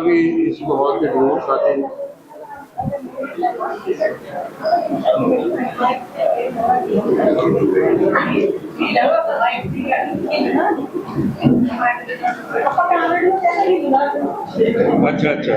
بھی اس ماحول کے ڈرون ساتھی اچھا اچھا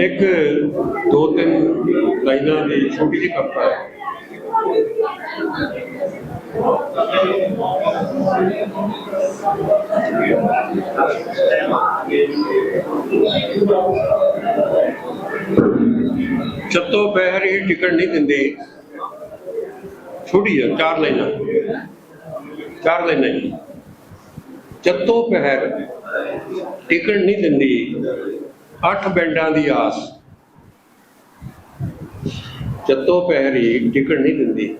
ਇੱਕ, ਦੋ, ਤਿੰਨ ਲਾਈਨਾਂ ਦੀ ਛੋਟੀ ਜਿਹੀ ਕਵਿਤਾ ਹੈ। ਚੱਤੋ ਪੈਰ ਹੀ ਟਿਕਣ ਨਹੀਂ ਦਿੰਦੇ। ਛੋਟੀ ਹੈ ਚਾਰ ਲਾਈਨਾਂ। ਚਾਰ ਲਾਈਨਾਂ ਜੀ। ਚੱਤੋ ਪਹਿਰ ਟਿਕਣ ਨਹੀਂ ਦਿੰਦੀ। ਅੱਠ ਬੈਂਡਾਂ ਦੀ ਆਸ। ਚੱਤੋ ਪਹਿਰੀ ਟਿਕਣ ਨਹੀਂ ਦਿੰਦੀ।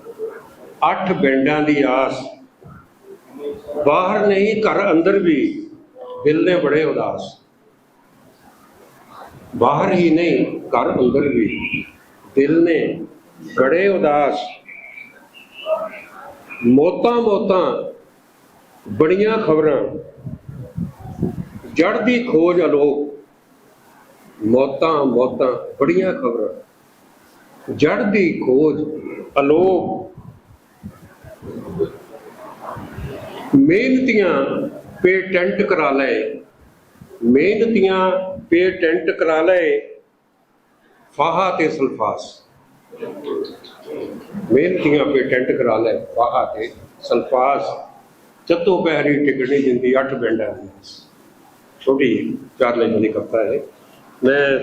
ਅੱਠ ਬੈਂਡਾਂ ਦੀ ਆਸ। ਬਾਹਰ ਨਹੀਂ, ਘਰ ਅੰਦਰ ਵੀ ਦਿਲ ਨੇ ਬੜੇ ਉਦਾਸ। ਬਾਹਰ ਹੀ ਨਹੀਂ, ਘਰ ਅੰਦਰ ਵੀ ਦਿਲ ਨੇ ਬੜੇ ਉਦਾਸ। ਮੋਤਾਂ ਮੋਤਾਂ ਬੜੀਆਂ ਖਬਰਾਂ। ਜੜ ਦੀ ਖੋਜ ਅਲੋਕ ਮੌਤਾਂ ਮੌਤਾਂ, ਬੜੀਆਂ ਖਬਰਾਂ। ਜੜ ਦੀ ਖੋਜ, ਅਲੋਪ। ਮਿਹਨਤੀਆਂ ਪੇਟੈਂਟ ਕਰਾ ਲਏ। ਮਿਹਨਤੀਆਂ ਪੇਟੈਂਟ ਕਰਾ ਲਏ। ਫਾਹਾ ਤੇ ਸਲਫਾਸ। ਮਿਹਨਤੀਆਂ ਪੇਟੈਂਟ ਕਰਾ ਲਏ, ਫਾਹਾ ਤੇ ਸਲਫਾਸ। ਚੱਤੋ ਪਹਿਰੀ ਟਿਕਣੀ ਦਿੰਦੀ ਅੱਠ ਬੈਂਡਾਂ ਦੀ। ਛੋਟੀ ਚਾਰ ਲਾਈਨਾਂ ਦੀ ਕਵਿਤਾ ਹੈ। ਮੈਂ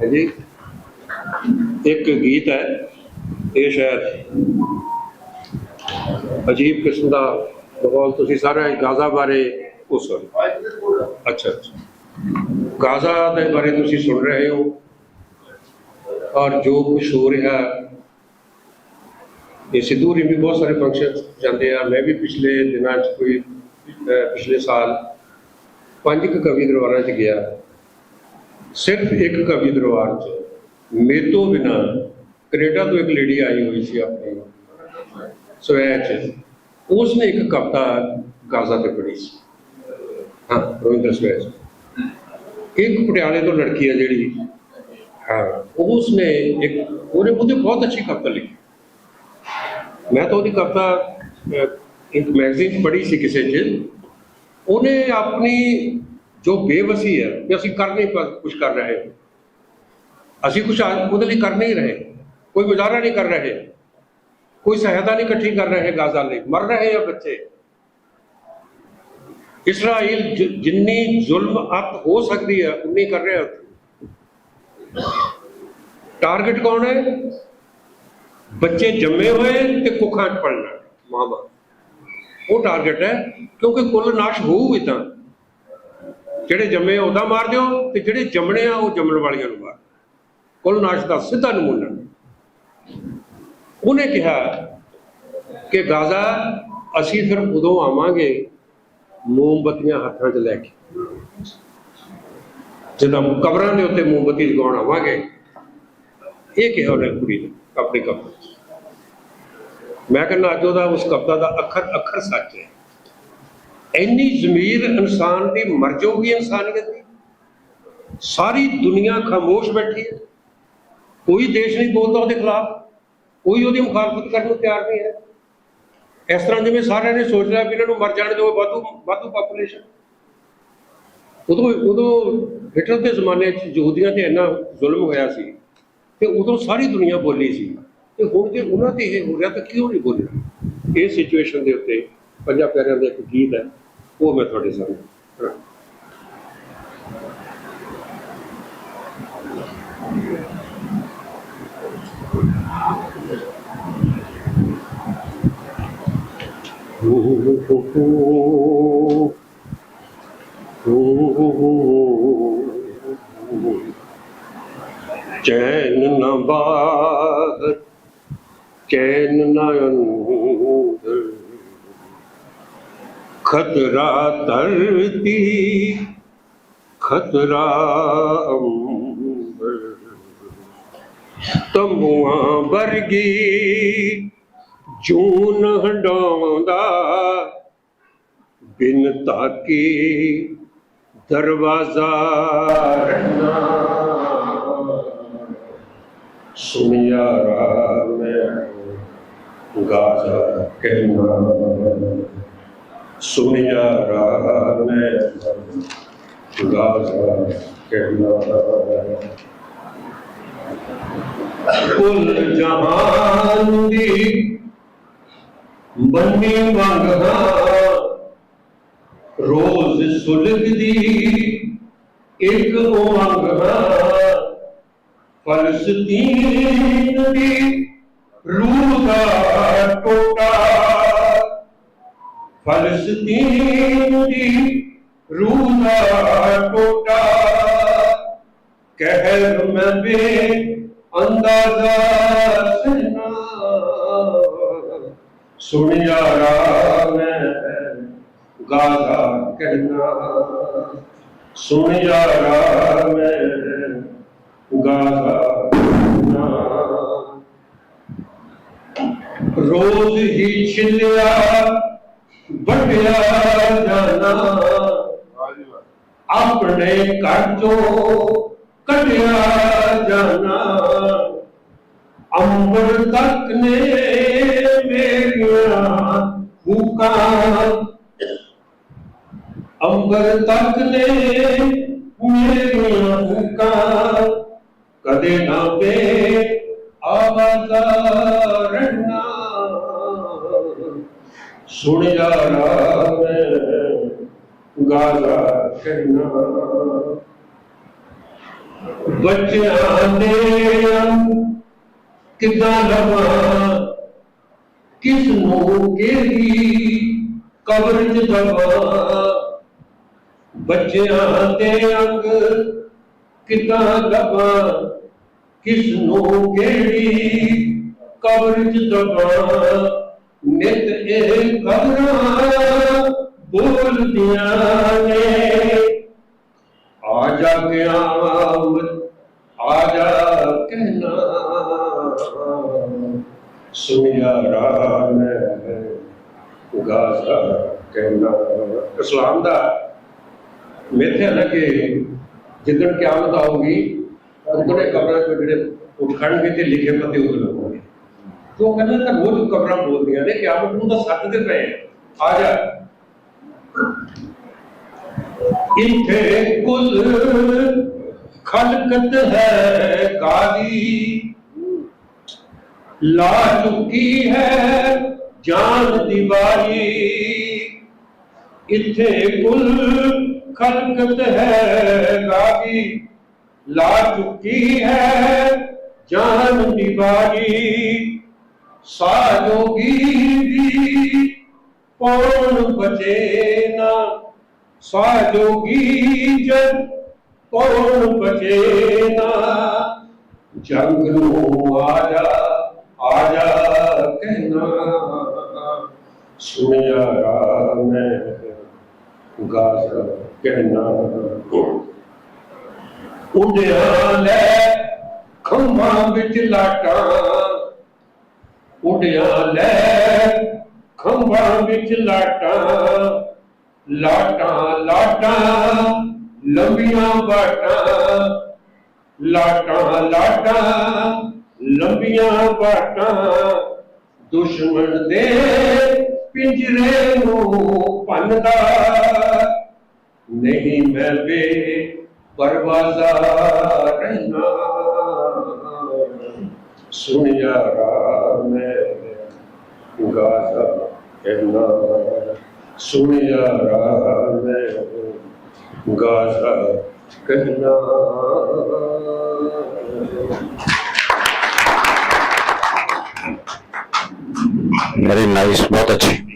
ਹੈ ਜੀ, ਇੱਕ ਗੀਤ ਹੈ, ਇਹ ਸ਼ਾਇਦ ਅਜੀਬ ਕਿਸਮ ਦਾ ਮਾਹੌਲ ਤੁਸੀਂ ਸਾਰਾ ਗਾਜ਼ਾ ਬਾਰੇ ਉਹ ਸੁਣ। ਅੱਛਾ ਅੱਛਾ। ਗਾਜ਼ਾ ਦੇ ਬਾਰੇ ਤੁਸੀਂ ਸੁਣ ਰਹੇ ਹੋ, ਔਰ ਜੋ ਕੁਝ ਹੋ ਰਿਹਾ, ਇਹ ਸਿੱਧੂ ਰੀ ਵੀ ਬਹੁਤ ਸਾਰੇ ਫੰਕਸ਼ਨ ਜਾਂਦੇ ਆ। ਮੈਂ ਵੀ ਪਿਛਲੇ ਦਿਨਾਂ 'ਚ ਕੋਈ ਪਿਛਲੇ ਸਾਲ ਪੰਜ ਕੁ ਕਵੀ ਦਰਬਾਰਾਂ 'ਚ ਗਿਆ। ਸਿਰਫ ਇੱਕ ਕਵੀ ਦਰਬਾਰ 'ਚ। ਮੇਰੇ ਤੋਂ ਬਿਨਾ ਕੈਨੇਡਾ ਤੋਂ ਇੱਕ ਲੇਡੀ ਆਈ ਹੋਈ ਸੀ ਆਪਣੀ। ਸਵੈ 'ਚ। ਉਸਨੇ ਇੱਕ ਕਵਿਤਾ ਗਾਜ਼ਾ ਤੇ ਪੜ੍ਹੀ ਸੀ। ਹਾਂ, ਰਵਿੰਦਰ ਸਵੈ ਇੱਕ ਪਟਿਆਲੇ ਤੋਂ ਲੜਕੀ ਹੈ ਜਿਹੜੀ। ਹਾਂ, ਉਸਨੇ ਇੱਕ, ਉਹਨੇ ਉਹਦੇ ਬਹੁਤ ਅੱਛੀ ਕਵਿਤਾ ਲਿਖੀ। ਮੈਂ ਤਾਂ ਉਹਦੀ ਕਵਿਤਾ ਇੱਕ ਮੈਗਜ਼ੀਨ ਪੜ੍ਹੀ ਸੀ ਕਿਸੇ 'ਚ। ਉਹਨੇ ਆਪਣੀ ਜੋ ਬੇਵਸੀ ਹੈ ਕਿ ਅਸੀਂ ਕਰ ਨਹੀਂ ਕੁਝ ਕਰ ਰਹੇ। ਅਸੀਂ ਕੁਝ ਉਹਦੇ ਲਈ ਕਰ ਨਹੀਂ ਰਹੇ। ਕੋਈ ਗੁਜ਼ਾਰਾ ਨਹੀਂ ਕਰ ਰਹੇ। ਕੋਈ ਸਹਾਇਤਾ ਨਹੀਂ ਇਕੱਠੀ ਕਰ ਰਹੇ ਗਾਜ਼ਾ ਲਈ। ਮਰ ਰਹੇ ਆ ਬੱਚੇ। ਇਸਰਾਈਲ ਜ- ਜਿੰਨੀ ਜ਼ੁਲਮ ਅੱਤ ਹੋ ਸਕਦੀ ਹੈ, ਉਨੀ ਕਰ ਰਿਹਾ ਟਾਰਗੇਟ ਕੌਣ ਹੈ? ਬੱਚੇ ਜੰਮੇ ਹੋਏ ਤੇ ਕੁੱਖਾਂ 'ਚ ਪੜਨਾ ਮਾਂ ਬਾਪ ਉਹ ਟਾਰਗੇਟ ਹੈ, ਕਿਉਂਕਿ ਕੁੱਲ ਨਾਸ਼ ਹੋਊ ਵੀ ਜਿਹੜੇ ਜੰਮੇ ਉਹਦਾ ਮਾਰ ਦਿਓ ਤੇ ਜਿਹੜੇ ਜੰਮਣੇ ਆ ਉਹ ਜੰਮਣ ਵਾਲੀਆਂ ਨੂੰ ਮਾਰ ਕੁੱਲ ਨਾਸ਼ ਦਾ ਸਿੱਧਾ ਨਮੂਨਾ। ਉਹਨੇ ਕਿਹਾ ਕਿ ਗਾਜ਼ਾ, ਅਸੀਂ ਫਿਰ ਉਦੋਂ ਆਵਾਂਗੇ ਮੋਮਬਤੀਆਂ ਹੱਥਾਂ 'ਚ ਲੈ ਕੇ। ਜਦੋਂ ਕਬਰਾਂ ਦੇ ਉੱਤੇ ਮੋਮਬਤੀ ਜਗਾਉਣ ਆਵਾਂਗੇ, ਇਹ ਕਿਹਾ ਉਹਨੇ ਕੁੜੀ ਨੇ, ਆਪਣੀ ਕਬਰ ਮੈਂ ਕਹਿੰਦਾ ਅੱਜ ਉਹਦਾ ਉਸ ਕਵਿਤਾ ਦਾ ਅੱਖਰ ਅੱਖਰ ਸੱਚ ਹੈ। ਇੰਨੀ ਜ਼ਮੀਰ ਇਨਸਾਨ ਦੀ ਮਰ ਜਾਊਗੀ ਇਨਸਾਨੀਅਤ ਦੀ ਸਾਰੀ ਦੁਨੀਆ ਖਾਮੋਸ਼ ਬੈਠੀ ਹੈ। ਕੋਈ ਦੇਸ਼ ਨਹੀਂ ਬੋਲਦਾ ਉਹਦੇ ਖਿਲਾਫ। ਕੋਈ ਉਹਦੀ ਮੁਖਾਲਫਤ ਕਰਨ ਨੂੰ ਤਿਆਰ ਨਹੀਂ ਹੈ। ਇਸ ਤਰ੍ਹਾਂ ਜਿਵੇਂ ਸਾਰਿਆਂ ਨੇ ਸੋਚ ਲਿਆ ਵੀ ਇਹਨਾਂ ਨੂੰ ਮਰ ਜਾਣ ਦਿਓ ਵਾਧੂ ਵਾਧੂ ਪਾਪੂਲੇਸ਼ਨ ਉਦੋਂ ਉਦੋਂ ਹਿਟਲਰ ਦੇ ਜ਼ਮਾਨੇ 'ਚ ਯਹੂਦੀਆਂ ਤੇ ਇੰਨਾ ਜ਼ੁਲਮ ਹੋਇਆ ਸੀ ਤੇ ਉਦੋਂ ਸਾਰੀ ਦੁਨੀਆ ਬੋਲੀ ਸੀ। ਤੇ ਹੁਣ ਜੇ ਉਹਨਾਂ ਤੇ ਇਹ ਹੋ ਰਿਹਾ ਤਾਂ ਕਿਉਂ ਨਹੀਂ ਬੋਲਿਆ ਇਹ ਸਿਚੁਏਸ਼ਨ ਦੇ ਉੱਤੇ ਪੰਜਾਂ ਪਿਆਰਿਆਂ ਦਾ ਇੱਕ ਗੀਤ ਹੈ, ਉਹ ਮੈਂ ਤੁਹਾਡੇ ਸਾਹਮਣੇ ਰੱਖ- ਚੈਨ ਨ ਬਾਹਰ ਚੈਨ ਨ ਅੰਦਰ ਖਤਰਾ ਧਰਤੀ ਖਤਰਾ ਅੰਬਰ ਤੰਬੂਆਂ ਵਰਗੀ ਜੂਨ ਹੰਡਾਉਂਦਾ ਬਿਨ ਤਾਕੀ ਦਰਵਾਜ਼ਾ ਰਹਿਣਾ ਸੁਨਿਆ ਮੈਂ ਗਾਜ਼ਾ ਕਹਿਣਾ ਸੁਨਿਆ ਮੈਂ ਗਾਜ਼ਾ ਕਹਿਣਾ ਕੁੱਲ ਜਹਾਨ ਦੀ ਬੰਨੀ ਮੰਗਦਾ, ਰੋਜ਼ ਸੁਲਗਦੀ ਇੱਕ ਉਮੰਗ ਫਲਸਤੀਨ ਦੀ ਰੂਹ ਦਾ ਟੋਟਾ ਫਲਸਤੀਨ ਦੀ ਰੂਹ ਦਾ ਟੋਟਾ ਕਹਿਰ ਮੈਂ ਬੇ ਅੰਦਾਜ਼ਾ ਸੁਨਾ ਸੁਣਿਆ ਮੈਂ ਗਾਗਾ ਕਹਿਣਾ ਸੁਣਿਆ ਮੈਂ ਗਾਗਾ ਕਹਿਣਾ ਰੋਜ਼ ਹੀ ਛਿਲਿਆ ਵੱਡਿਆ ਜਾਣਾ ਆਪਣੇ ਘਰ ਚੋਂ ਕੱਢਿਆ ਜਾਣਾ ਅੰਬਰ ਤੱਕ ਨੇ ਮੇਰੀਆਂ ਹੁਕਾਂ ਅੰਬਰ ਤੱਕ ਨੇ ਮੇਰੀਆਂ ਹੁਕਾਂ ਕਦੇ ਨਾ ਬੇ ਆਵਾਜ਼ਾ ਰਹਿਣਾ ਸੁਣਿਆ ਜਾ ਮੈਂ ਕਹਿਣਾ ਬੱਚਿਆਂ ਦੇ ਕਿੱਦਾਂ ਲਵਾਂ ਕਿਸ ਨੂੰ ਕਿਹੜੀ ਕਬਰ ਚ ਦਵਾਂ? ਬੱਚਿਆਂ ਦੇ ਅੰਗ ਕਿਦਾਂ ਲਵਾਂ ਕਿਸ ਨੂੰ ਕਿਹੜੀ ਕਬਰ ਚ ਦਵਾਂ ਨਿਤ ਇਹ ਕਬਰਾਂ ਬੋਲਦੀਆਂ ਨੇ ਆ ਜਾ ਕਿਆਮਤ ਆ ਜਾ ਕਹਿਣਾ ਸੁਨਿਆ ਰਾਮ ਗਾਜ਼ਾ ਕਹਿਣਾ ਇਸਲਾਮ ਦਾ ਮਿੱਥੇ ਹੈ ਕਿ ਜਿੱਦਣ ਕਿਆਮਤ ਆਊਗੀ ਉਹਨੇ ਕਬਰਾਂ ਚੋਂ ਜਿਹੜੇ ਉੱਠਣਗੇ ਤੇ ਲਿਖੇ ਪਤੇ ਉਹ ਲੱਗਣਗੇ ਤੋ ਕਹਿੰਦਾ ਤਾਂ ਰੋਜ਼ ਕਬਰਾਂ ਬੋਲਦੀਆਂ ਨੇ ਕਿਆਮਤ ਨੂੰ ਤਾਂ ਸੱਦਦੇ ਪਏ ਆ ਜਾ। ਇੱਥੇ ਕੁੱਲ ਖਲਕਤ ਹੈ ਕਾਦੀ ਲਾ ਚੁੱਕੀ ਹੈ ਜਾਨ ਦੀਵਾਰੀ ਇੱਥੇ ਕੁਲ ਖਲਕਤ ਹੈ ਕਾਦੀ ਲਾ ਚੁੱਕੀ ਹੈ ਜਾਨ ਦੀਵਾਰੀ ਸਾਜੋਗੀ ਦੀ ਕੌਣ ਬਚੇ ਨਾ? ਸਾਜੋਗੀ ਜਨ ਕੌਣ ਬਚੇ ਨਾ? ਜੰਗ ਨੂੰ ਆਜਾ ਜਾ ਕਹਿਣਾ। ਸੁਣਿਆ ਮੈਂ ਗਾਜ਼ਾ ਕਹਿਣਾ। ਉਡਿਆ ਲੈ ਖੰਭਾਂ ਵਿੱਚ ਲਾਟਾਂ। ਉੱਡਿਆ ਲੈ ਖੰਭਾਂ ਵਿੱਚ ਲਾਟਾਂ ਲਾਟਾਂ ਲਾਟਾਂ, ਲੰਬੀਆਂ ਬਾਟਾਂ, ਲਾਟਾਂ ਲਾਟਾਂ, ਲੰਬੀਆਂ ਬਾਟਾਂ, ਦੁਸ਼ਮਣ ਦੇ ਪਿੰਜਰੇ ਨੂੰ ਭੰਨਦਾ। ਨਹੀਂ ਮੈਂ ਬੇ ਪਰਵਾਜ਼ਾ ਰਹਿਣਾ। ਸੁਣਿਆ ਮੈਂ ਗਾਜ਼ਾ ਕਹਿਣਾ ਸੁਣਿਆ ਮੈਂ ਗਾਜ਼ਾ कहना वेरी नाइस बहुत अच्छी